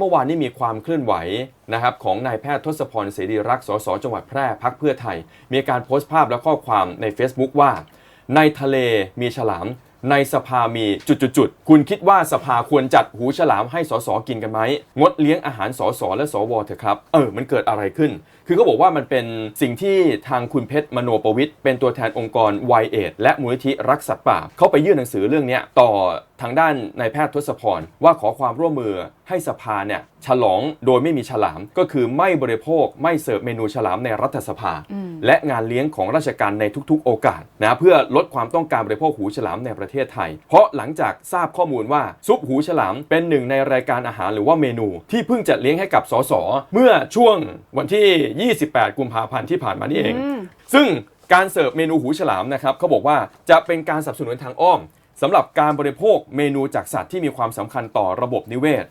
เมื่อวานนี้มีความเคลื่อนไหวนะครับของนายแพทย์ทศพรเสรีรักษ์สสจังหวัดแพร่พักเพื่อไทย มีการโพสต์ภาพและข้อความใน Facebook ว่า ในทะเลมีฉลาม ในสภามีจุดๆๆคุณคิดว่าสภาควรจัดหูฉลามให้สสกินกันไหมงดเลี้ยงอาหารสสและสวเถอะครับเออมันเกิดอะไรขึ้น คือเขาบอกว่ามันเป็นสิ่งที่ทางคุณเพชรมโนประวิทย์เป็นตัวแทนองค์กรไวเอดและมูลนิธิรักสัตว์ป่า เขาไปยื่นหนังสือเรื่องนี้ต่อทางด้านนายแพทย์ทศพรว่าขอความร่วมมือให้สภาเนี่ยฉลองโดยไม่มีฉลาม ก็คือไม่บริโภคไม่เสิร์ฟเมนูฉลามในรัฐสภา และงานเลี้ยงของราชการในทุกๆ โอกาสนะเพื่อลดความต้องการบริโภคหูฉลามในประเทศไทย เพราะหลังจากทราบข้อมูลว่าซุปหูฉลามเป็นหนึ่งในรายการอาหารหรือว่าเมนู ที่เพิ่งจัดเลี้ยงให้กับสสเมื่อช่วงวันที่ 28 กุมภาพันธ์ที่ผ่านมานี่เอง ซึ่งการเสิร์ฟเมนูหูฉลามนะครับเขาบอกว่าจะเป็นการสนับสนุนทางอ้อม สำหรับการบริโภคเมนูจากสัตว์ที่มีความสำคัญต่อระบบนิเวศ